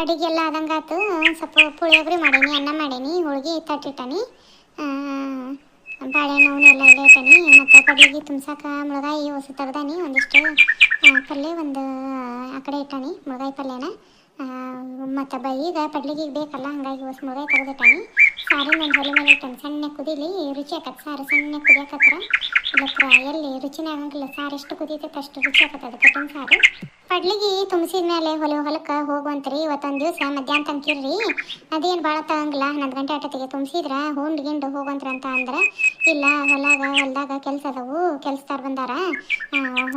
ಅಡಿಗೆ ಎಲ್ಲ ಆದಂಗಾತು ಸ್ವಲ್ಪ ಪುಳಿಯೋಗರೆ ಮಾಡೀನಿ, ಅನ್ನ ಮಾಡೀನಿ, ಹೋಳ್ಗೆ ತಟ್ಟಿಟ್ಟಾನಿ ಬಾಳೆಹಣ್ಣು ಎಲ್ಲ ಇಟ್ಟನಿ. ಮತ್ತು ಕಡ್ಲಿಗೆ ತುಂಬ್ಸಕ್ಕೆ ಮುಳಗಾಯಿ ಹೊಸ ತೆಗ್ದಾನಿ. ಒಂದಿಷ್ಟು ಪಲ್ಯ ಒಂದು, ಆ ಕಡೆ ಇಟ್ಟನಿ, ಮುಳಗಾಯಿ ಪಲ್ಯನ. ಮತ್ತು ಬ, ಈಗ ಪಡ್ಲಿಗೆ ಬೇಕಲ್ಲ, ಹಾಗಾಗಿ ಹೊಸ ಮುಳಗಾಯಿ ತೆಗೆದಿಟ್ಟಾನಿ ಸಾರಿನ ಒಂದು ಹೊಲೆ ಮೇಲೆ ಇಟ್ಟಾನೆ. ಸಣ್ಣ ಕುದಿಲಿ, ರುಚಿ ಆಕತ್ತೆ ಸಾರು. ಸಣ್ಣ ಕುದಿಯಕತ್ರ ಇಲ್ಲ ಎಲ್ಲಿ ರುಚಿನೇ ಆಗಂಗಿಲ್ಲ ಸಾರು ಎಷ್ಟು ಕುದಿಯತ್ತೆ ಅಷ್ಟು ರುಚಿ ಆಕತ್ತದ ಕಟ್ಟಿನ ಸಾರು. ಪಡ್ಲಿಗೆ ತುಂಬಿಸಿದ ಮೇಲೆ ಹೊಲ ಹೊಲಕ್ಕೆ ಹೋಗುವಂತ್ರಿ ಇವತ್ತೊಂದು ದಿವಸ ಮಧ್ಯಾಹ್ನ ತಂಕಿರ್ರಿ ಅದೇನು ಭಾಳ ತಗಂಗಿಲ್ಲ. ಹನ್ನೊಂದು ಗಂಟೆ ಆಟತಿಗೆ ತುಂಬಿಸಿದ್ರ ಹುಂಡು ಗಿಂಡು ಅಂತ ಅಂದ್ರೆ, ಇಲ್ಲ ಹೊಲಾಗ ಹೊಲ್ದಾಗ ಕೆಲಸ ಅದಾವು, ಕೆಲ್ಸದಾರ ಬಂದಾರ.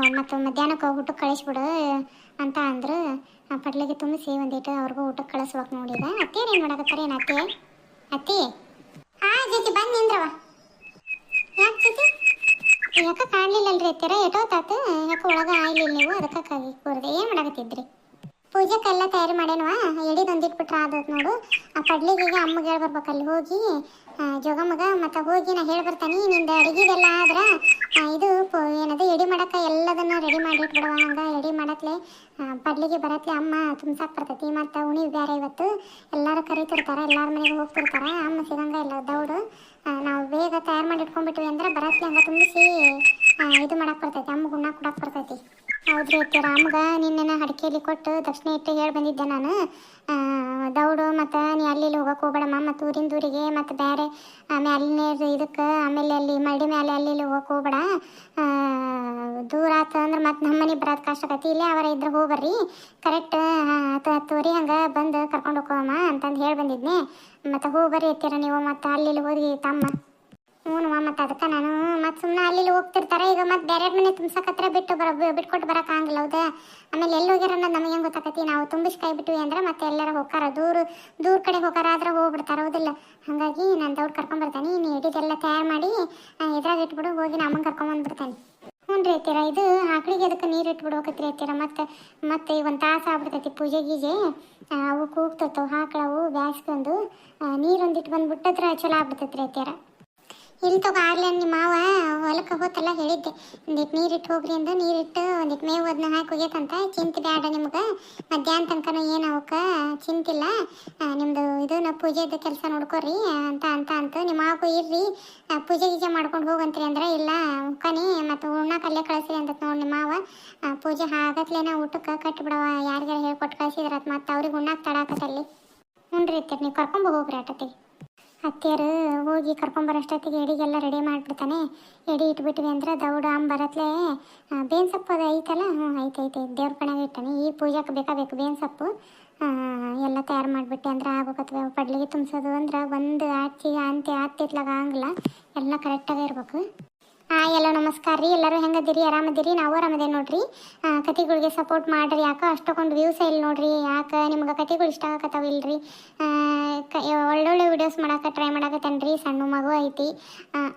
ಮತ್ತು ಮಧ್ಯಾಹ್ನಕ್ಕೆ ಊಟಕ್ಕೆ ಕಳಿಸ್ಬಿಡು ಅಂತ ಅಂದ್ರೆ, ಆ, ಪಡ್ಲಿಗೆ ತುಂಬಿಸಿ ಒಂದಿಟ್ಟು ಅವ್ರಿಗೂ ಊಟಕ್ಕೆ ಕಳಿಸ್ಬೇಕು ನೋಡಿದ ಅತ್ತೇರು ಏನು ಮಾಡಕತ್ತಾರ ಏನು ಅತ್ತೆ? ಅತ್ತಿ? ಹಾ ಜೊತೆ ಬಂದು ನಿಂದ್ರವ. ಯಾಕೆ ಜೊತೆ ಯಾಕೆ ಹತ್ತಿರ ಅತ್ತೀರ ಎಟೋತಾತು ಯಾಕೆ ಒಳಗೆ ಆಯ್ಲಿಲ್ಲ ನೀವು? ಅದಕ್ಕೆ ಕೂರ್ದೆ. ಏನು ಮಾಡಕತ್ತಿದ್ರಿ? ಪೂಜೆಗೆಲ್ಲ ತಯಾರಿ ಎಡಿ ಒಂದಿಟ್ಬಿಟ್ರೆ ಆದೋತ್ ನೋಡು. ಆ ಪಡ್ಲಿಗೆ ಅಮ್ಮಗೆ ಹೇಳ್ಬರ್ಬೇಕು ಅಲ್ಲಿ ಹೋಗಿ. ಜೋಗಮ್ಮಗ, ಮತ್ತು ಹೋಗಿ ನಾ ಹೇಳ್ಬರ್ತಾನೆ ನಿಂದು ಅಡುಗೆದೆಲ್ಲ ಆದ್ರೆ ಇದು ಏನದು, ಎಡಿ ಮಾಡಕ್ಕೆ ಎಲ್ಲದನ್ನ ರೆಡಿ ಮಾಡಿ ಇಟ್ಬಿಡುವ ಹಂಗೆ. ಎಡಿ ಮಾಡತ್ಲೆ ಪಡ್ಲಿಗೆ ಬರತ್ಲೆ ಅಮ್ಮ ತುಂಬ್ಸಕ್ಕೆ ಬರ್ತೈತಿ. ಮತ್ತು ಉಣಿ ಬೇರೆ ಇವತ್ತು. ಎಲ್ಲರೂ ಕರಿತಿರ್ತಾರೆ, ಎಲ್ಲರ ಮನೆಗೆ ಹೋಗ್ತಿರ್ತಾರೆ. ಅಮ್ಮ ಸಿಗಂಗ ಇಲ್ಲ, ದೌಡು. ನಾವು ಬೇಗ ತಯಾರು ಮಾಡಿ ಇಟ್ಕೊಂಡ್ಬಿಟ್ವಿ ಅಂದ್ರೆ ಬರತ್ಲೆ ಹಂಗೆ ತುಂಬಿಸಿ ಇದು ಮಾಡಕ್ಕೆ ಬರ್ತೈತಿ. ಅಮ್ಮಗೆ ಉಣ್ಣಕ್ಕೆ ಕೊಡಕ್ಕೆ ಬರ್ತೈತಿ. ಹೌದ್ರಿ ಅತ್ತೆ ರಾಮ್ಗ ನಿನ್ನೆನ ಹಡಕೆಯಲ್ಲಿ ಕೊಟ್ಟು ದಕ್ಷಿಣ ಇಟ್ಟು ಹೇಳಿ ಬಂದಿದ್ದೆ ನಾನು. ದೌಡು ಮತ್ತು ನೀ ಅಲ್ಲಿ ಹೋಗಕ್ಕೆ ಹೋಗ್ಬೇಡಮ್ಮ, ಮತ್ತು ಊರಿಂದ ಊರಿಗೆ ಮತ್ತು ಬೇರೆ ಮ್ಯಾಲಿನ ಇದಕ್ಕೆ, ಆಮೇಲೆ ಅಲ್ಲಿ ಮಳಿ ಮೇಲೆ ಅಲ್ಲಿ ಹೋಗಕ್ಕೆ ಹೋಗ್ಬೇಡ. ದೂರ ಆಯ್ತು ಅಂದ್ರೆ ಮತ್ತು ನಮ್ಮ ಮನೆ ಬರೋದು ಕಷ್ಟ ಆಗತಿ ಇಲ್ಲೇ ಅವರ ಇದ್ರೆ ಹೋಗ್ಬರ್ರಿ ಕರೆಕ್ಟ್ ಹತ್ತು ಹತ್ತುವರೆ ಹಂಗೆ ಬಂದು ಕರ್ಕೊಂಡು ಹೋಗೋಮ್ಮ ಅಂತಂದು ಹೇಳಿ ಬಂದಿದ್ನೆ. ಮತ್ತು ಹೋಗ್ಬರ್ರಿ ಎತ್ತೀರ ನೀವು, ಮತ್ತು ಅಲ್ಲಿ ಹೋಗಿ ತಮ್ಮ. ಹ್ಞೂ ಮತ್ತೆ ಅದಕ್ಕೆ ನಾನು, ಮತ್ತೆ ಸುಮ್ಮನೆ ಅಲ್ಲಿ ಹೋಗ್ತಿರ್ತಾರೆ. ಈಗ ಮತ್ತೆ ಬೇರೆ ಮನೆ ತುಂಬಸಕತ್ರ ಬಿಟ್ಟು ಬರ ಬಿಟ್ಕೊಟ್ಟು ಬರಕ್ಕೆ ಆಗಂಗಿಲ್ಲ ಹೌದಾ? ಆಮೇಲೆ ಎಲ್ಲಿ ಹೋಗ್ಯಾರ ಅನ್ನೋದು ನಮಗೆ ಹೆಂಗೆ ಗೊತ್ತಾಕತಿ ನಾವು ತುಂಬಿಸಿ ಬಿಟ್ವಿ ಅಂದ್ರೆ ಮತ್ತೆ ಎಲ್ಲರ ಹೋಗಾರ ದೂರ ದೂರ ಕಡೆ ಹೋಗಾರ ಆದ್ರೆ ಹೋಗ್ಬಿಡ್ತಾರೆ, ಹೌದಿಲ್ಲ? ಹಾಗಾಗಿ ನಾನು ದೌಡ್ ಕರ್ಕೊಂಬರ್ತಾನೆ ನೀನು ಹಿಡಿದೆಲ್ಲ ತಯಾರು ಮಾಡಿ ಇದ್ರಾಗ ಇಟ್ಬಿಡು, ಹೋಗಿ ನಮ್ಮಂಗೆ ಕರ್ಕೊಂಬಂದ್ಬಿಡ್ತಾನೆ ಹ್ಞೂ ರೀ ಅತ್ತೀರ, ಇದು ಆಕಳಿಗೆ ಅದಕ್ಕೆ ನೀರು ಇಟ್ಬಿಡ್ಬೇಕತ್ರಿ ಅತ್ತೀರ ಮತ್ತು, ಮತ್ತೆ ಈಗ ಒಂದು ತಾಸು ಆಗ್ಬಿಡ್ತೈತಿ ಪೂಜೆ ಗೀಜೆ. ಅವು ಕೂಗ್ತಿರ್ತಾವೆ, ಹಾಕ್ಳವು ಬ್ಯಾಸ್ಕೊಂಡು ನೀರೊಂದಿಟ್ಟು ಬಂದ್ಬಿಟ್ಟತ್ರ ಚಲೋ ಆಗ್ಬಿಡ್ತೈತ್ರಿ ಅತ್ತೀರ. ಇಲ್ಲಿ ತಗೋ ಆಗ್ಲೇ ನಿಮ್ಮ ಮಾವ ಹೊಲಕ್ಕೆ ಹೋತಲ್ಲ ಹೇಳಿದ್ದೆ. ಒಂದಿಟ್ಟು ನೀರಿಟ್ಟು ಹೋಗ್ರಿ ಅಂದ ನೀರಿಟ್ಟು ಒಂದಿಟ್ಟು ಮೇವು ಅದನ್ನ ಹಾಕಿ ಹೋಗ್ಯತಂತ ಚಿಂತೆ ಬೇಡ ನಿಮ್ಗೆ. ಮಧ್ಯಾಹ್ನ ತನಕನೂ ಏನು ಅವಕ್ಕೆ, ಚಿಂತಿಲ್ಲ. ನಿಮ್ಮದು ಇದು ಇದನ್ನ ಪೂಜೆದು ಕೆಲಸ ನೋಡ್ಕೊರಿ, ಅಂತ ಅಂತ ಅಂತ. ನಿಮ್ಮ ಮಾವಗೂ ಇರ್ರಿ. ಪೂಜೆ ಗೀಜೆ ಮಾಡ್ಕೊಂಡು ಹೋಗಂತ್ರಿ ಅಂದ್ರೆ ಇಲ್ಲ ಕನಿ ಮತ್ತು ಉಣ್ಣಕ್ಕೆ ಅಲ್ಲೇ ಕಳಿಸಿರಿ ಅಂತ ನೋಡಿ ನಿಮ್ಮ ಮಾವ. ಪೂಜೆ ಆಗತ್ಲೇನ ಊಟಕ್ಕೆ ಕಟ್ಟಿಬಿಡವ ಯಾರಿಗಾರ ಹೇಳ್ಕೊಟ್ಟು ಕಳಿಸಿದ್ರತ್ ಮತ್ತು ಅವ್ರಿಗೆ ಉಣ್ಣಕ್ಕೆ ತಡಾಕತ್ತಲ್ಲಿ ಹ್ಞೂ ರೀ ನೀವು ಕರ್ಕೊಂಡು ಹೋಗ್ರಿ ಆಟತಿಗೆ ಅತ್ತೆಯರು ಹೋಗಿ ಕರ್ಕೊಂಬರೋಷ್ಟೊತ್ತಿಗೆ ಎಡಿಗೆಲ್ಲ ರೆಡಿ ಮಾಡಿಬಿಡ್ತಾನೆ. ಎಡಿ ಇಟ್ಬಿಟ್ವಿ ಅಂದ್ರೆ ದೌಡ ಅಂಬ ಬರತ್ಲೆ. ಆ, ಬೇವಿನ ಸೊಪ್ಪು ಅದು ಐತಲ್ಲ? ಹ್ಞೂ ಐತೆ ಐತೆ ದೇವ್ರ ಕಣಗೆ ಇಟ್ಟಾನೆ. ಈ ಪೂಜಾಕ್ಕೆ ಬೇಕಾಗಬೇಕು ಬೇವಿನ ಸೊಪ್ಪು ಎಲ್ಲ ತಯಾರು ಮಾಡಿಬಿಟ್ಟೆ ಅಂದ್ರೆ ಆಗೋಕತ್ವೆ ಪಡ್ಲಿಗೆ ತುಂಬಿಸೋದು ಅಂದ್ರೆ ಒಂದು ಆಚಿ ಅಂತೆ ಆತಿತ್ಲಾಗ ಆಗಂಗಿಲ್ಲ. ಎಲ್ಲ ಕರೆಕ್ಟಾಗಿ ಇರ್ಬೇಕು. ಎಲ್ಲ ನಮಸ್ಕಾರ ರೀ. ಎಲ್ಲರೂ ಹೆಂಗದಿರಿ? ಆರಾಮದಿರಿ? ನಾವು ಆರಾಮದೇವಿ ನೋಡ್ರಿ. ಕತೆಗಳಿಗೆ ಸಪೋರ್ಟ್ ಮಾಡ್ರಿ ಯಾಕೆ ಅಷ್ಟೊಂದು ವ್ಯೂಸ್ ಇಲ್ಲ ನೋಡ್ರಿ. ಯಾಕೆ ನಿಮ್ಗೆ ಕತೆಗಳು ಇಷ್ಟ ಆಗಕತ್ತಾವ ಇಲ್ರಿ? ಕ- ಒಳ್ಳೊಳ್ಳೆ ವಿಡಿಯೋಸ್ ಮಾಡಕ್ಕೆ ಟ್ರೈ ಮಾಡಕತ್ತೇನೆ ರೀ. ಸಣ್ಣ ಮಗು ಐತಿ.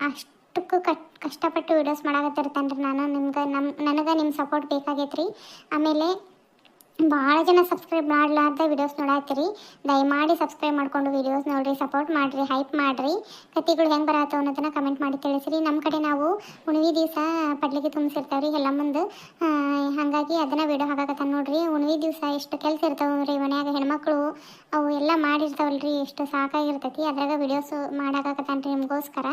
ಅಷ್ಟಕ್ಕೂ ಕಟ್, ಕಷ್ಟಪಟ್ಟು ವಿಡಿಯೋಸ್ ಮಾಡಕತ್ತಿರ್ತೇನೆ ರೀ ನಾನು. ನಿಮ್ಗೆ ನಮ್ಮ ನನಗೆ ನಿಮ್ಮ ಸಪೋರ್ಟ್ ಬೇಕಾಗೈತೆ ರೀ ಆಮೇಲೆ ಭಾಳ ಜನ ಸಬ್ಸ್ಕ್ರೈಬ್ ಮಾಡ್ಲಾರ್ದ ವಿಡಿಯೋಸ್ ನೋಡತ್ತೀರಿ. ದಯಮಾಡಿ ಸಬ್ಸ್ಕ್ರೈಬ್ ಮಾಡ್ಕೊಂಡು ವಿಡಿಯೋಸ್ ನೋಡ್ರಿ ಸಪೋರ್ಟ್ ಮಾಡಿರಿ ಹೈಪ್ ಮಾಡಿರಿ. ಕತಿಗಳು ಹೆಂಗೆ ಬರತ್ತೋ ಅನ್ನೋದನ್ನ ಕಮೆಂಟ್ ಮಾಡಿ ತಿಳಿಸ್ರಿ. ನಮ್ಮ ಕಡೆ ನಾವು ಹುಣವಿ ದಿವಸ ಪಡ್ಲಿಗೆ ತುಂಬಿಸಿರ್ತಾವೆ ರೀ ಎಲ್ಲ ಮುಂದೆ. ಹಂಗಾಗಿ ಅದನ್ನ ವಿಡಿಯೋ ಹಾಕಕತ್ತ ನೋಡ್ರಿ. ಉಣ್ವಿ ದಿವಸ ಎಷ್ಟು ಕೆಲಸ ಇರ್ತಾವೆ ರೀ ಮನ್ಯಾಗ ಹೆಣ್ಮಕ್ಳು ಅವು ಎಲ್ಲ ಮಾಡಿರ್ತಾವಲ್ರಿ. ಎಷ್ಟು ಸಾಕಾಗಿರ್ತೈತಿ. ಅದ್ರಾಗ ವಿಡಿಯೋಸ್ ಮಾಡಾಕತ್ತಾನ ರೀ ನಿಮಗೋಸ್ಕರ.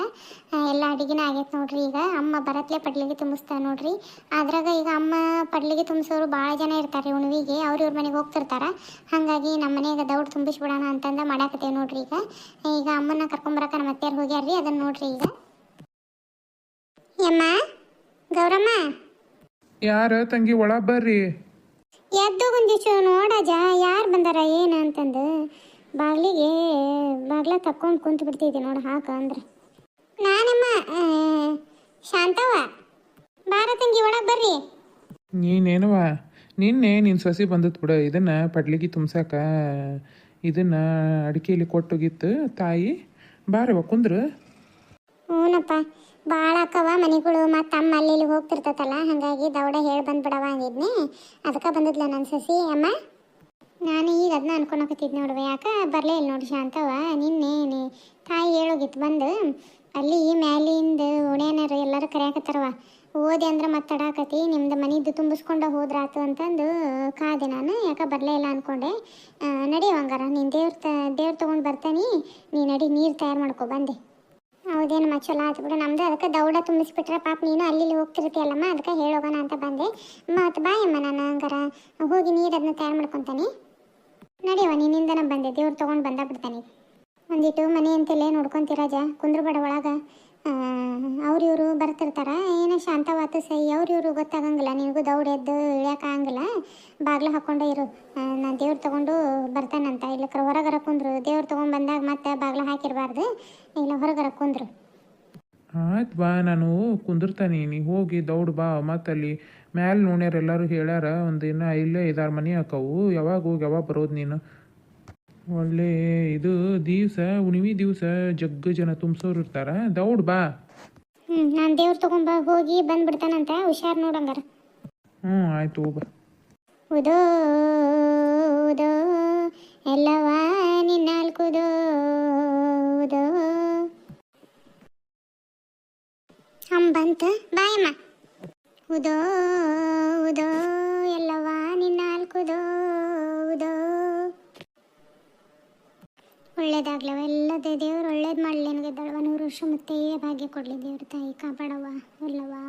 ಆ, ಎಲ್ಲ ಅಡಿಗೆನ ಆಗೈತೆ ನೋಡ್ರಿ ಈಗ. ಅಮ್ಮ ಬರತ್ಲೆ ಪಡ್ಲಿಗೆ ತುಂಬಿಸ್ತಾವೆ ನೋಡ್ರಿ. ಅದ್ರಾಗ ಈಗ ಅಮ್ಮ ಪಡ್ಲಿಗೆ ತುಂಬಿಸೋರು ಭಾಳ ಜನ ಇರ್ತಾರೆ ಉಣ್ವಿಗೆ ಅವ್ರ ಇವ್ರ ಮನೆಗೆ ಹೋಗ್ತಿರ್ತಾರ. ಹಾಗಾಗಿ ನಮ್ಮ ಮನೆಗೆ ದೌಡ್ ತುಂಬಿಸ್ಬಿಡೋಣ ಅಂತಂದ ಮಾಡಾಕತ್ತೇವೆ ನೋಡ್ರಿ ಈಗ. ಈಗ ಅಮ್ಮನ ಕರ್ಕೊಂಬರಕ ನಮ್ಮ ಅತ್ತೆಯರು ಹೋಗ್ಯಾರ್ರಿ ಅದನ್ನ ನೋಡ್ರಿ ಈಗ. ಯಮ್ಮ ಗೌರಮ್ಮ. ಯಾರ ತಂಗಿ ಒಳ ಬರ್ರಿ. ಎದ್ದೋಗೊಂದಿಷ್ಟು ನೋಡಜ ಯಾರು ಬಂದಾರ ಏನು ಅಂತಂದು. ಬಾಗ್ಲಿಗೆ ಬಾಗ್ಲ ತಕ್ಕೊಂಡು ಕುಂತು ಬಿಡ್ತಿದ್ದೆ ನೋಡು ಹಾಕ ಅಂದ್ರೆ. ನಾನಮ್ಮ ಶಾಂತವ ಶಾಂತವ್ವ. ಬಾರ ತಂಗಿ ಒಳಗೆ ಬರ್ರಿ. ನೀನೇನವ ನಿನ್ನೆ ನಿನ್ನ ಸೊಸಿ ಬಂದಿತ್ತು ಬಿಡ, ಇದನ್ನು ಪಡ್ಲಿಗೆ ತುಂಬ್ಸಾಕ, ಇದನ್ನ ಅಡಿಕೆಯಲ್ಲಿ ಕೊಟ್ಟೋಗಿತ್ತು ತಾಯಿ ಬಾರವ ಕುಂದ್ರು. ಹ್ಞೂನಪ್ಪ ಭಾಳ ಅಕ್ಕವ ಮನೆಗಳು, ಮತ್ತು ಅಮ್ಮ ಅಲ್ಲಿ ಇಲ್ಲಿ ಹೋಗ್ತಿರ್ತೈತಲ್ಲ, ಹಾಗಾಗಿ ದೌಡ ಹೇಳಿ ಬಂದ್ಬಿಡವ ಅಂದಿದ್ನಿ. ಅದಕ್ಕೆ ಬಂದಿದ್ಲ ನನ್ನ ಸಸಿ, ಅಮ್ಮ? ನಾನು ಈಗ ಅದನ್ನ ಅನ್ಕೊಳಕತ್ತಿದ್ ನೋಡುವ, ಯಾಕೆ ಬರಲೇ ಇಲ್ಲ ನೋಡಿ ಶಾಂತವ ನಿನ್ನೆ ತಾಯಿ ಹೇಳೋಗಿತ್ತು, ಬಂದು. ಅಲ್ಲಿ ಮ್ಯಾಲಿಂದ ಓಣ್ಯಾನರು ಎಲ್ಲರೂ ಕರೆಯಾಕತ್ತಾರವ ಓದಿ ಅಂದ್ರೆ ಮತ್ತಡಾಕತಿ ನಿಮ್ದು ಮನಿದ್ದು ತುಂಬಿಸ್ಕೊಂಡು ಹೋದ್ರಾತು ಅಂತಂದು ಕಾದೆ ನಾನು, ಯಾಕೆ ಬರಲೇ ಇಲ್ಲ ಅಂದ್ಕೊಂಡೆ ನಡಿ ಹಂಗಾರ, ನೀನು ದೇವ್ರ ತ, ದೇವ್ರ ತೊಗೊಂಡು ಬರ್ತಾನೆ, ನೀ ನಡಿ ನೀರು ತಯಾರು ಮಾಡ್ಕೊ, ಬಂದೆ. ಹೌದೇನಮ್ಮ ಚಲೋ ಆಯ್ತು ಬಿಡು, ನಮ್ದು ಅದಕ್ಕೆ ದೌಡ ತುಂಬಿಸ್ಬಿಟ್ರೆ ಪಾಪ ನೀನು ಅಲ್ಲಿ ಹೋಗ್ತಿರ್ತೀಯಲ್ಲಮ್ಮ, ಅದಕ್ಕೆ ಹೇಳೋಗೋಣ ಅಂತ ಬಂದೆ. ಮತ್ತು ಬಾಯಮ್ಮ ನಾನು ಹಂಗಾರ, ಹೋಗಿ ನೀರು ಅದನ್ನ ತಯಾರು ಮಾಡ್ಕೊತಾನೆ. ನಡಿಯವ ನಿನ್ನಿಂದನ ಬಂದೆ, ದೇವ್ರು ತೊಗೊಂಡು ಬಂದ ಬಿಡ್ತಾನೆ ಒಂದಿಟ್ಟು ಮನೆ ಅಂತೆಲ್ಲೇ ನೋಡ್ಕೊಂತಿರಾಜ ಕುಂದ್ರಬೇಡ ಒಳಗೆ. ಅವ್ರು ಇವರು ಬರ್ತಿರ್ತಾರ. ಏನೋ ಶಾಂತವಾತು ಸೈ, ಅವ್ರು ಇವರು ಗೊತ್ತಾಗಂಗಿಲ್ಲ, ನಿನಗೂ ದೌಡ್ ಎದ್ದು ಇಳಿಯೋಕ್ಕಾಗಂಗಿಲ್ಲ ಬಾಗ್ಲು ಹಾಕೊಂಡೇ ಇರು. ನಾನು ದೇವ್ರು ತೊಗೊಂಡು ಬರ್ತಾನಂತ. ಇಲ್ಲಕ್ರ ಹೊರಗರ ಕುಂದ್ರು. ದೇವ್ರು ತೊಗೊಂಡು ಬಂದಾಗ ಮತ್ತೆ ಬಾಗ್ಲು ಹಾಕಿರಬಾರ್ದು. ಇಲ್ಲ ಹೊರಗರ ಕುಂದ್ರು. ಆಯ್ತು ಬಾ, ನಾನು ಕುಂದಿರ್ತಾನೆ. ನೀ ಹೋಗಿ ದೌಡ್ ಬಾ. ಮತ್ತೆ ಅಲ್ಲಿ ಮ್ಯಾಲೆ ನೋಡ್ಯಾರ ಎಲ್ಲರೂ ಹೇಳ್ಯಾರ, ಒಂದು ಇನ್ನೂ ಇಲ್ಲೇ ಐದಾರು ಮನೆ ಹಾಕವು. ಯಾವಾಗ ಹೋಗಿ ಯಾವಾಗ ಬರೋದು ನೀನು? ಒಳ್ಳೆ ಇದು ದಿವಸ ಹುಣ್ಣಿಮೆ ದಿವಸ ಜಗ್ಗ ಜನ ತುಂಬಿಸೋರು ಇರ್ತಾರ. ದೌಡ್ ಬಾ. ಹ್ಞೂ ನಾನು ದೇವ್ರು ತೊಗೊಂಡು ಹೋಗಿ ಬಂದ್ಬಿಡ್ತಾನಂತ ಹುಷಾರು ನೋಡಂಗಾರ ಹ್ಞೂ ಆಯ್ತು ಬಾ. ಉದೋ ಉದೋ ಎಲ್ಲವ ನಿನ್ನಾಲ್ಕುದೋ ಉದೋ ಅಂಬಂತ ಬಾಯಮ್ಮ ಉದೋ ಉದೋ ಎಲ್ಲವ ನಿನ್ನಾಲ್ಕುದೋ ಉದೋ. ಒಳ್ಳೇದಾಗ್ಲವ ಎಲ್ಲದೇ ದೇವ್ರು ಒಳ್ಳೇದು ಮಾಡಲಿ. ನನಗೆ ದಳವ ನೂರು ವರ್ಷ ಮತ್ತೆ ಭಾಗ್ಯ ಕೊಡಲಿ ದೇವ್ರ ತಾಯಿ. ಕಾಪಾಡವ್ವ. ಎಲ್ಲವಾ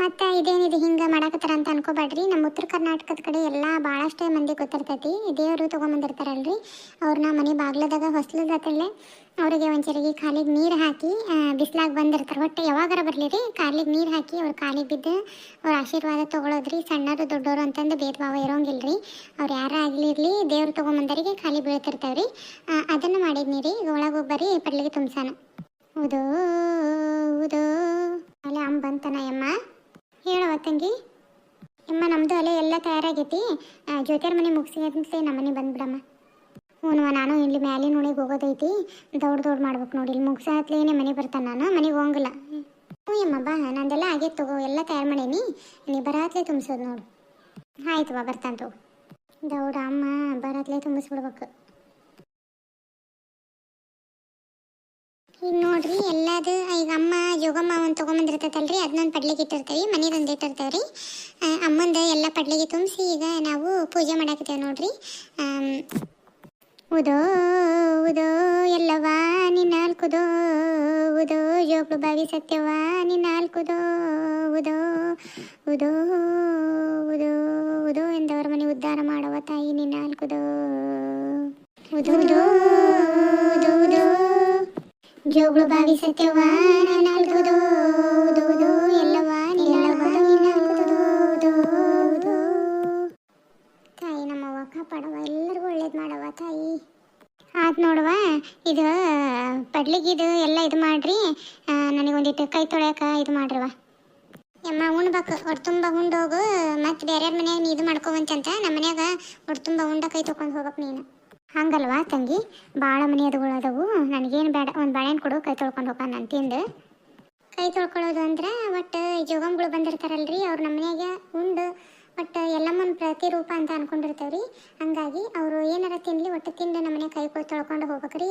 ಮತ್ತು ಇದೇನಿದೆ ಹಿಂಗೆ ಮಾಡಾಕತ್ತಾರ ಅಂತ ಅನ್ಕೋಬೇಡ್ರಿ ನಮ್ಮ ಉತ್ತರ ಕರ್ನಾಟಕದ ಕಡೆ ಎಲ್ಲ ಭಾಳಷ್ಟೇ ಮಂದಿ ಗೊತ್ತಿರ್ತೈತಿ. ದೇವರು ತೊಗೊಂಬಂದಿರ್ತಾರಲ್ರಿ. ಅವ್ರನ್ನ ಮನೆ ಬಾಗ್ಲದಾಗ ಹೊಸ್ಲದತ್ತಲ್ಲೇ ಅವರಿಗೆ ಒಂಚರಿಗೆ ಕಾಲಿಗೆ ನೀರು ಹಾಕಿ ಬಿಸಿಲಾಗಿ ಬಂದಿರ್ತಾರೆ. ಒಟ್ಟು ಯಾವಾಗಾರ ಬರಲಿ ರೀ ಕಾಲಿಗೆ ನೀರು ಹಾಕಿ ಅವ್ರ ಕಾಲಿಗೆ ಬಿದ್ದು ಅವ್ರ ಆಶೀರ್ವಾದ ತೊಗೊಳೋದ್ರಿ. ಸಣ್ಣರು ದೊಡ್ಡವರು ಅಂತಂದು ಭೇದ ಭಾವ ಇರೋಂಗಿಲ್ಲ ರೀ ಅವ್ರು ಯಾರ ಆಗಲಿರಲಿ, ದೇವ್ರು ತೊಗೊಂಬಂದರಿಗೆ ಖಾಲಿ ಬೀಳ್ತಿರ್ತಾವ್ರಿ. ಅದನ್ನು ಮಾಡಿದ್ನಿ ರೀ ಒಳಗೆ ಬರ್ರಿ ಪಡ್ಲಿಗೆ ತುಂಬ್ಸಾನ ಉದೋ ಅಲ್ಲೇ ಅಮ್ಮ ಬಂತನ ಯಮ್ಮ ಹೇಳವ ತಂಗಿ ಅಮ್ಮ ನಮ್ಮದು ಅಲೆ ಎಲ್ಲ ತಯಾರಾಗೈತಿ. ಜ್ಯೋತಿಯರ್ ಮನೆ ಮುಗಿಸಿ ಅಂತ ನಮ್ಮ ಬಂದ್ಬಿಡಮ್ಮ. ಹ್ಞೂ ನಾನು ಇಲ್ಲಿ ಮ್ಯಾಲಿನ ನೋಡಿಗೆ ಹೋಗೋದೈತಿ. ದೌಡ್ ದೌಡ್ ಮಾಡ್ಬೇಕು ನೋಡಿ. ಇಲ್ಲಿ ಮುಗಿಸಾತ್ಲೇನೆ ಮನೆ ಬರ್ತಾನೆ ನಾನು, ಮನೆಗೆ ಹೋಗಲ್ಲ ಹ್ಞೂ ಅಮ್ಮ ಬಾ. ನಂದೆಲ್ಲ ಹಾಗೆ ತಗೋ, ಎಲ್ಲ ತಯಾರು ಮಾಡೇನಿ. ನೀ ಬರಾತ್ಲೇ ತುಂಬಿಸೋದು ನೋಡು. ಆಯ್ತು ಬಾ, ಬರ್ತಾನೆ ತಗೋ. ದೌಡ ಅಮ್ಮ, ಬರಾತ್ಲೇ ತುಂಬಿಸ್ಬಿಡ್ಬೇಕು. ಈಗ ನೋಡ್ರಿ, ಎಲ್ಲದು, ಈಗ ಅಮ್ಮ ಜೋಗಮ್ಮ ಒಂದು ತೊಗೊಂಬಂದಿರ್ತೈತಲ್ರಿ ಅದನ್ನೊಂದು ಪಡ್ಲಿಗೆ ಇಟ್ಟಿರ್ತೀವಿ ಮನೆದೊಂದು ಇಟ್ಟಿರ್ತೇವೆ ರೀ ಅಮ್ಮಂದು ಎಲ್ಲ ಪಡ್ಲಿಗೆ ತುಂಬಿಸಿ ಈಗ ನಾವು ಪೂಜೆ ಮಾಡಾಕತ್ತೇವೆ ನೋಡ್ರಿ. ಉದೋ ಉದೋ ಎಲ್ಲವ ನಿನ್ನಾಲ್ಕುದೋ ಉದೋ ಜೋಗಳು ಬಾವಿ ಸತ್ಯವ ನಿನ್ನಾಲ್ಕುದೋ ಉದೋ ಉದೋ ಉದೋ ಉದೋ ಎಂದವರ ಮನೆ ಉದ್ಧಾರ ಮಾಡುವ ತಾಯಿ ನಿನ್ನಾಲ್ಕುದೋ ಉದೋ ಉದೋ ಉದೋ ಉದೋ ಜೋಗುಳು ಬಾವಿ ಸತ್ಯವ ನಾಲ್ಕುದು ಉದುವುದು ಎಲ್ಲವ ಎಲ್ಲವ ನಾಲ್ಕುದು ಉದುವುದು ತಾಯಿ ನಮ್ಮವ್ವ ಕಾಪಾಡವ ಎಲ್ಲರಿಗೂ ಒಳ್ಳೇದು ಮಾಡವ ತಾಯಿ ಆತ್ ನೋಡುವ ಇದು ಪಡ್ಲಿಗಿದು ಎಲ್ಲ ಇದು ಮಾಡ್ರಿ. ನನಗೆ ನನಗೊಂದಿಟ್ಟು ಕೈ ತೊಳೆಯಕ್ಕೆ ಇದು ಮಾಡ್ರವ ಯಮ್ಮ, ಉಣ್ಬೇಕು. ಹೊಟ್ಟೆ ತುಂಬ ಉಂಡೋಗು. ಮತ್ತೆ ಬೇರೆ ಮನ್ಯಾಗ ನೀ ಇದು ಮಾಡ್ಕೋವಂತಂತ ನಮ್ಮ ಮನ್ಯಾಗ ಹೊಟ್ಟೆ ತುಂಬ ಉಂಡ ಕೈ ತೊಗೊಂಡು ಹೋಗ್ಬೇಕು ನೀನು. ಹಂಗಲ್ವಾ ತಂಗಿ? ಭಾಳ ಮನೆ ಅದುಗಳು ಅದಾವು. ನನಗೇನು ಬೇಡ ಒಂದು ಬಾಳೆಹಣ್ಣು ಕೊಡು, ಕೈ ತೊಳ್ಕೊಂಡು ಹೋಗೋಣ ನಾನು ತಿಂದು. ಕೈ ತೊಳ್ಕೊಳ್ಳೋದು ಅಂದ್ರೆ ಒಟ್ಟು ಜೋಗಂಗಳು ಬಂದಿರ್ತಾರಲ್ರಿ, ಅವ್ರು ನಮ್ಮ ಮನ್ಯಾಗ ಉಂಡು. ಒಟ್ಟು ಎಲ್ಲಮ್ಮನ ಪ್ರತಿರೂಪ ಅಂತ ಅನ್ಕೊಂಡಿರ್ತೇವೆ ರೀ ಹಂಗಾಗಿ ಅವರು ಏನಾರ ತಿನ್ಲಿ ಒಟ್ಟು ತಿಂದು ನಮ್ಮ ಮನೆ ಕೈ ಕೊಟ್ಟು ತೊಳ್ಕೊಂಡು ಹೋಗ್ಬೇಕ್ರಿ.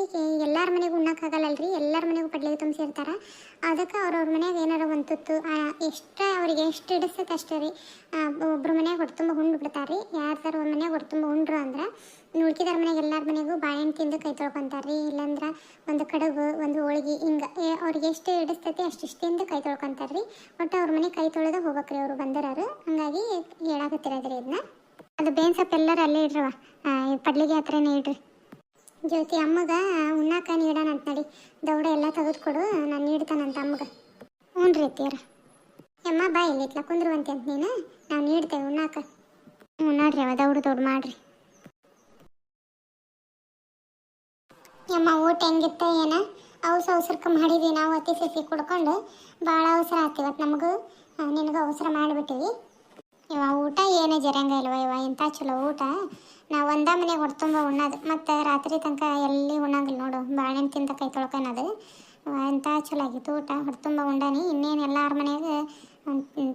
ಎಲ್ಲಾರ ಮನೆಗೂ ಉಣ್ಣಕ್ಕಾಗಲ್ಲಲ್ರಿ ಎಲ್ಲರ ಮನೆಗೂ ಪಡ್ಲಿಗೆ ತುಂಬಿಸಿರ್ತಾರೆ. ಅದಕ್ಕೆ ಅವ್ರವ್ರ ಮನ್ಯಾಗ ಏನಾರ ಒಂದು ತುತ್ತು ಎಷ್ಟು ಅವ್ರಿಗೆ ಎಷ್ಟು ಇಡಿಸ್ತೈತೆ ಅಷ್ಟೇ ರೀ. ಒಬ್ರ ಮನ್ಯಾಗ ಹೊಟ್ಟೆ ತುಂಬ ಉಂಡು ಬಿಡ್ತಾರೆ ರೀ ಯಾರ್ದಾರ ಒಂದು ಮನ್ಯಾಗ ಹೊಟ್ಟೆ ತುಂಬ ಉಂಡ್ರು ಅಂದ್ರೆ ಉಳ್ಕಿದಾರ ಮನೆಗೆ ಎಲ್ಲರ ಮನೆಗೂ ಬಾಳೆಹಣ್ಣು ತಿಂದು ಕೈ ತೊಳ್ಕೊಂತಾರ್ರಿ. ಇಲ್ಲಾಂದ್ರೆ ಒಂದು ಕಡುಬು ಒಂದು ಹೋಳಿಗೆ, ಹಿಂಗೆ ಅವ್ರಿಗೆ ಎಷ್ಟು ಹಿಡಿಸ್ತೈತಿ ಅಷ್ಟಿಷ್ಟು ತಿಂದು ಕೈ ತೊಳ್ಕೊಂತಾರ್ರಿ. ಒಟ್ಟು ಅವ್ರ ಮನೆ ಕೈ ತೊಳೆದು ಹೋಗ್ಬೇಕ್ರಿ ಅವರು ಬಂದಿರೋರು. ಹಂಗಾಗಿ ಹೇಳಾಕತ್ತಿರೋದ್ರಿ ಇದನ್ನ ಅದು ಬೇನ್ ಸೊಪ್ಪು ಎಲ್ಲರೂ ಅಲ್ಲೇ ಇಡ್ರವ. ಪಡ್ಲಿಗೆ ಹತ್ರನೇ ಇಡ್ರಿ. ಜ್ಯೋತಿ ಅಮ್ಮಗ ಉಣ್ಣಾಕ ನೀಡೋಣ ಅಂತ ನಡಿ ದೌಡ ಎಲ್ಲ ತೆಗೆದುಕೊಡು, ನಾನು ನೀಡ್ತಾನಂತ ಅಮ್ಮಗ. ಹ್ಞೂ ರೀ ಅಮ್ಮ ಬಾ ಇಲ್ಲಿ ಕುಂದ್ರುವಂತೆ ಅಂತ ನೀನು. ನಾವು ನೀಡ್ತೇವೆ ಉಣ್ಣಾಕ. ಹ್ಞೂ ನೋಡ್ರಿ ಅವ, ದೌಡ್ ದೌಡ್ ಮಾಡ್ರಿ. ಅಮ್ಮ ಊಟ ಹೆಂಗಿತ್ತ, ಏನ? ಅವಸ ಅವಸರಕ್ಕ ಮಾಡಿದ್ವಿ ನಾವು ಅತಿ ಸಸಿ ಕುಡ್ಕೊಂಡು. ಭಾಳ ಅವಸರ ಆತು ಇವತ್ತು ನಮಗೂ. ನಿನಗೆ ಅವಸರ ಮಾಡಿಬಿಟ್ಟಿವಿ. ಇವ ಊಟ ಏನು ಜರಂಗ ಇಲ್ವ ಇವ? ಇಂಥ ಚಲೋ ಊಟ. ನಾವು ಒಂದ ಮನೆಗೆ ಹೊಡ್ತುಂಬ ಉಣ್ಣೋದು. ಮತ್ತು ರಾತ್ರಿ ತನಕ ಎಲ್ಲಿ ಉಣ್ಣಂಗಿಲ್ಲ ನೋಡು. ಬಾಳೆಹಣ್ಣು ತಿಂದ ಕೈ ತೊಳ್ಕೊಳೋದು ಎಂಥ ಚಲೋ ಆಗಿತ್ತು ಊಟ. ಹೊಡ್ತುಂಬ ಉಂಡಾನಿ. ಇನ್ನೇನು ಎಲ್ಲಾರ ಮನೆಗೆ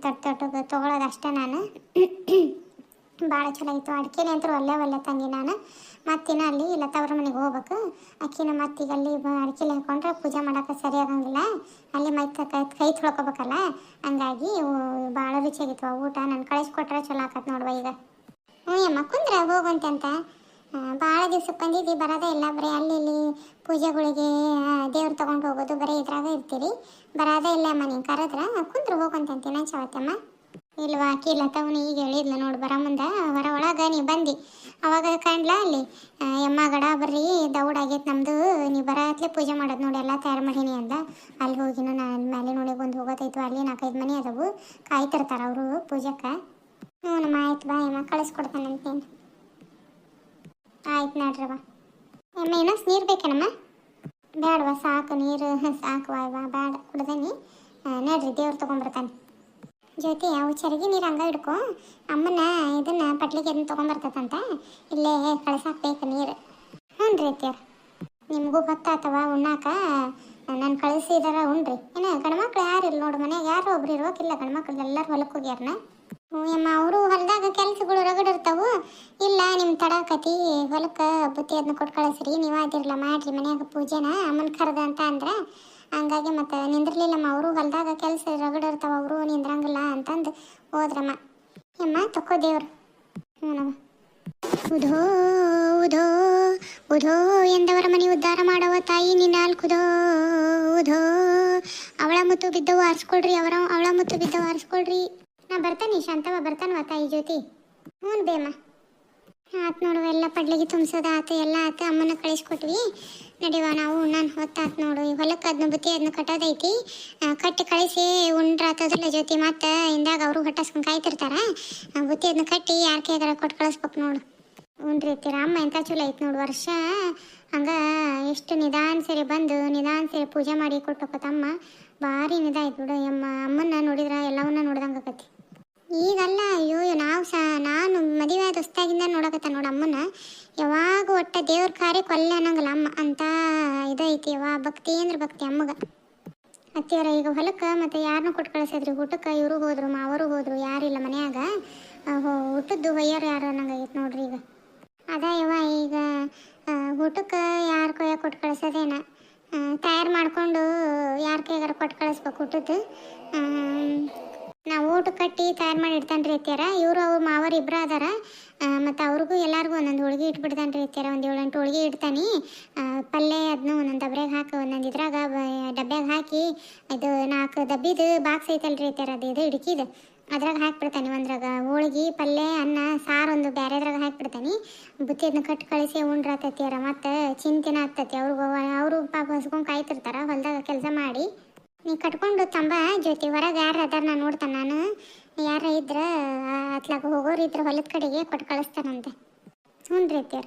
ತಟ್ಟು ತಟ್ಟು ತೊಗೊಳೋದು ಅಷ್ಟೇ ನಾನು. ಭಾಳ ಚಲೋ ಆಯಿತು ಅಡ್ಕೆನೆ ಅಂತೂ ಒಲ್ಲೆ ಒಲ್ಲೆ ತಂಗಿ ನಾನು. ಮತ್ತಿನ ಅಲ್ಲಿ ಇಲ್ಲ ತವ್ರ ಮನೆಗೆ ಹೋಗ್ಬೇಕು. ಅಕ್ಕಿನ ಮತ್ತೀಗ ಅಲ್ಲಿ ಅಡಿಕೆಲಿ ಹಾಕೊಂಡ್ರೆ ಪೂಜೆ ಮಾಡೋಕೆ ಸರಿ ಆಗಂಗಿಲ್ಲ. ಅಲ್ಲಿ ಮೈ ಕೈ ಕೈ ತೊಳ್ಕೊಬೇಕಲ್ಲ. ಹಂಗಾಗಿ ಭಾಳ ರುಚಿಯಾಗಿತ್ತು. ಊಟ ನಾನು ಕಳಿಸ್ಕೊಟ್ರೆ ಚಲೋ ಆಕತ್ ನೋಡುವ ಈಗ. ಹ್ಞೂ ಅಮ್ಮ ಕುಂದ್ರೆ ಹೋಗುವಂತೆ ಅಂತ. ಭಾಳ ದಿವ್ಸಕ್ಕೆ ಬಂದಿದ್ದು, ಬರೋದೇ ಇಲ್ಲ. ಬರೀ ಅಲ್ಲಿ ಇಲ್ಲಿ ಪೂಜೆಗಳಿಗೆ ದೇವ್ರು ತೊಗೊಂಡು ಹೋಗೋದು ಬರೀ ಇದ್ರಾಗ ಇರ್ತೀರಿ. ಬರೋದೇ ಇಲ್ಲ ಅಮ್ಮ ನೀನು ಕರೆದ್ರೆ. ಕುಂದ್ರೆ ಹೋಗಂತಂತೀನಿ ಇನ್ನೊಂದು ಚವತ್ತಮ್ಮ ಇಲ್ವಾ ಆಕಿ ಲತವನು ಈಗ ಹೇಳಿದ್ಲ ನೋಡಿ ಬರ ಮುಂದೆ ಹೊರ ಒಳಗೆ ನೀ ಬಂದು. ಅವಾಗ ಕಂಡ್ಲ ಅಲ್ಲಿ? ಯಮ್ಮ ಗಡ ಬರ್ರಿ, ದೌಡ್ ಆಗೈತೆ ನಮ್ಮದು ನೀ ಬರತ್ಲೆ ಪೂಜೆ ಮಾಡೋದು ನೋಡಿ, ಎಲ್ಲ ತಯಾರು ಮಾಡೀನಿ ಅಂದ. ಅಲ್ಲಿ ಹೋಗಿನ ನಾನು ಮೇಲೆ ನೋಡಿ ಬಂದು ಹೋಗೋತೈತು ಅಲ್ಲಿ ನಾಲ್ಕೈದು ಮನೆ ಅದವು, ಕಾಯ್ತಿರ್ತಾರೆ ಅವರು ಪೂಜಕ್ಕೆ. ಹ್ಞೂ ನಮ್ಮ ಆಯ್ತು ಬಾ ಯಮ್ಮ ಕಳಿಸ್ಕೊಡ್ತಾನಂತೇನು ಆಯ್ತು ಬಾ. ಅಮ್ಮ ಏನೋ ನೀರು ಬೇಕೇನಮ್ಮ? ಬೇಡವಾ ಸಾಕು ನೀರು ಸಾಕು ವಾಯ್ವಾ ಬೇಡ ಕುಡ್ದನಿ. ನೋಡ್ರಿ, ದೇವ್ರು ತೊಗೊಂಬರ್ತಾನೆ. ಜ್ಯೋತಿ ಅವು ಚರಗಿ ನೀರು ಹಂಗ ಹಿಡ್ಕೊ. ಅಮ್ಮನ ಇದನ್ನ ಪಟ್ಲಿಗೆ ಅದನ್ನ ತೊಗೊಂಬರ್ತದಂತ ಇಲ್ಲೇ ಕಳ್ಸಾಕ್ ಬೇಕು ನೀರು. ಹ್ಞೂ ರೀ ಅತ್ತಿಯವ್ರ. ನಿಮಗೂ ಗೊತ್ತಾತವ ಉಣ್ಣಾಕ? ನಾನು ಕಳಿಸಿದಾರ ಉಣ್ರಿ ಏನ ಗಂಡ್ಮಕ್ಳು ಯಾರು ಇಲ್ಲ ನೋಡು ಮನೆಗೆ ಯಾರು ಒಬ್ರು ಇರೋಕಿಲ್ಲ ಗಂಡ್ಮಕ್ಳು. ಎಲ್ಲರೂ ಹೊಲಕ್ಕೆ ಹೋಗ್ಯಾರನ? ಹ್ಞೂ ಅಮ್ಮ ಅವರು ಹೊಲದಾಗ ಕೆಲಸಗಳು ರಗಡಿರ್ತಾವು ಇಲ್ಲ ನಿಮ್ಮ ತಡಾಕತಿ ಹೊಲಕ್ಕೆ ಬುತ್ತಿ ಅದನ್ನ ಕೊಟ್ಟು ಕಳಿಸ್ರಿ. ನೀವು ಅದಿರಲ್ಲ ಮಾಡ್ರಿ ಮನ್ಯಾಗ ಪೂಜೆನ. ಅಮ್ಮನ ಕರೆದ ಅಂತ ಅಂದ್ರೆ ಹಂಗಾಗಿ ಮತ್ತೆ ನಿಂದಿರ್ಲಿಲ್ಲಮ್ಮ, ಅವರು ಹೊಲ್ದಾಗ ಕೆಲಸ ರಗಡಿರ್ತಾವ ಅವರು ನಿಂದ್ರಂಗಿಲ್ಲ ಅಂತಂದು ಹೋದ್ರಮ್ಮ. ಅಮ್ಮ ತಕ್ಕೋ ದೇವ್ರು. ಹ್ಞೂನಮ್ಮ ಉಧೋ ಉಧೋ ಉಧೋ, ಎಂದವರ ಮನೆ ಉದ್ಧಾರ ಮಾಡವ ತಾಯಿ ನಿನ್ನಾಲ್ಕುದೋ ಉಧೋ ಅವಳ ಮುತ್ತು ಬಿದ್ದವು ಆರಿಸ್ಕೊಳ್ರಿ, ಅವರ, ಅವಳ ಮುತ್ತು ಬಿದ್ದವು ಆರಿಸ್ಕೊಳ್ರಿ. ನಾ ಬರ್ತಾನೆ ಶಾಂತವ ಬರ್ತಾನವ ತಾಯಿ ಜ್ಯೋತಿ ಹ್ಞೂ ಬೇಮ್ಮ. ಆತ್ ನೋಡುವ ಎಲ್ಲ ಪಡ್ಲಿಗೆ ತುಂಬಿಸೋದು ಆತ, ಎಲ್ಲ ಆತು, ಅಮ್ಮನ ಕಳಿಸ್ಕೊಟ್ವಿ. ನಡಿವ, ನಾವು ನಾನು ಹೊತ್ತಾತ್ ನೋಡು. ಈ ಹೊಲಕ್ಕೆ ಅದನ್ನ ಬುತ್ತಿ ಅದನ್ನ ಕಟ್ಟೋದೈತಿ ಕಟ್ಟಿ ಕಳಿಸಿ ಉಂಡ್ರಾತದಿಲ್ಲ ಜೊತೆ ಮತ್ತೆ ಇಂದಾಗ ಅವರು ಹೊಟ್ಟಸ್ಕೊಂಡು ಕಾಯ್ತಿರ್ತಾರ. ಬುತ್ತಿ ಅದನ್ನ ಕಟ್ಟಿ ಯಾರ ಕೈಗಾರ ಕೊಟ್ಟು ಕಳಿಸ್ಬೇಕು ನೋಡು. ಉಂಡ್ರಿ ಅತ್ತೀರ ಅಮ್ಮ ಎಂತ ಚಲೋ ಐತಿ ನೋಡು. ವರ್ಷ ಹಂಗ ಎಷ್ಟು ನಿಧಾನ ಸರಿ ಬಂದು ನಿಧಾನ ಸರಿ ಪೂಜೆ ಮಾಡಿ ಕೊಟ್ಟೋಕತ್ತಮ್ಮ ಭಾರಿ ನಿಧ ಆಯ್ತು ಬಿಡು. ಅಮ್ಮ, ಅಮ್ಮನ್ನ ನೋಡಿದ್ರೆ ಎಲ್ಲವನ್ನ ನೋಡ್ದಂಗೆ ಆಕತಿ ಈಗಲ್ಲ, ಅಯ್ಯೋ ನಾವು ಸಹ ನಾನು ಮದುವೆ ಆದ ಹೊಸ್ತಾಗಿಂದ ನೋಡಕತ್ತ ನೋಡ ಅಮ್ಮನ. ಯಾವಾಗ ಒಟ್ಟ ದೇವ್ರ ಕಾರ್ಯ ಕೊಲ್ಲ ಅನ್ನಂಗಿಲ್ಲ ಅಮ್ಮ. ಅಂತ ಇದೈತಿ ಯವಾ ಭಕ್ತಿ ಅಂದ್ರೆ ಭಕ್ತಿ ಅಮ್ಮಗ. ಅತ್ತಿಯವರ, ಈಗ ಹೊಲಕ್ಕೆ ಮತ್ತೆ ಯಾರನ್ನೂ ಕೊಟ್ಟು ಕಳಿಸಿದ್ರಿ. ಊಟಕ್ಕೆ ಇವರು ಹೋದ್ರು, ಮಾವರು ಹೋದ್ರು ಯಾರಿಲ್ಲ ಮನ್ಯಾಗ. ಊಟದ್ದು ಹೊಯ್ಯರು ಯಾರು ಅನ್ನಂಗಾಗೈತೆ ನೋಡ್ರಿ ಈಗ. ಅದ ಯವ್ವ, ಈಗ ಊಟಕ್ಕೆ ಯಾರ ಕೊಯ್ಯ ಕೊಟ್ಟು ಕಳಿಸೋದೇನ. ತಯಾರು ಮಾಡಿಕೊಂಡು ಯಾರ ಕೈಗಾರ ಕೊಟ್ಟು ಕಳಿಸ್ಬೇಕು ಊಟದ್ದು. ನಾವು ಊಟ ಕಟ್ಟಿ ತಯಾರು ಮಾಡಿ ಇಡ್ತಾನೆ ರೀ ಇವರು ಅವ್ರ ಮಾವರು ಇಬ್ಬರು ಅದಾರ. ಮತ್ತು ಅವ್ರಿಗೂ ಎಲ್ಲರಿಗೂ ಒಂದೊಂದು ಹೋಳಿಗೆ ಇಟ್ಬಿಡ್ತಾನೆ ರೀ ಅತ್ಯಾರ ಒಂದು ಏಳೆಂಟು ಹೋಳಿಗೆ ಇಡ್ತಾನೆ. ಪಲ್ಯ ಅದನ್ನ ಒಂದೊಂದು ಡಬ್ರ್ಯಾಗ ಹಾಕಿ, ಒಂದೊಂದು ಇದ್ರಾಗ ಡಬ್ಬ್ಯಾಗ ಹಾಕಿ ಇದು ನಾಲ್ಕು ಡಬ್ಬಿದು ಬಾಕ್ಸ್ ಐತಲ್ರಿ ಅತ್ಯಾರ ಅದು ಇದು ಇಡ್ಕಿದು. ಅದ್ರಾಗ ಹಾಕ್ಬಿಡ್ತಾನೆ ಒಂದ್ರಾಗ. ಹೋಳಿಗೆ, ಪಲ್ಯ, ಅನ್ನ, ಸಾರು ಒಂದು ಬೇರೆದ್ರಾಗ ಹಾಕ್ಬಿಡ್ತಾನೆ. ಬುತ್ತಿ ಅದನ್ನ ಕಟ್ ಕಳಿಸಿ ಉಂಡ್ರತತ್ಯಾರ ಮತ್ತು ಚಿಂತೆನ ಆಗ್ತೈತಿ ಅವ್ರಿಗೆ ಅವರು ಪಾಪ ಹಸ್ಕೊಂಡು ಕಾಯ್ತಿರ್ತಾರ. ಹೊಲದಾಗ ಕೆಲಸ ಮಾಡಿ ನೀ ಕಟ್ಕೊಂಡು ತಂಬ ಜೊತೆ ಹೊರಗೆ ಯಾರು ಅದಾರ ನಾನು ನೋಡ್ತಾನೆ ನಾನು. ಯಾರ ಇದ್ರೆ ಅತ್ಲಾಗ ಹೋಗೋರು ಇದ್ರೆ ಹೊಲದ ಕಡೆಗೆ ಕೊಟ್ಟು ಕಳಿಸ್ತಾನಂತೆ. ಹ್ಞೂ ರೀ ಅತ್ಯಾರ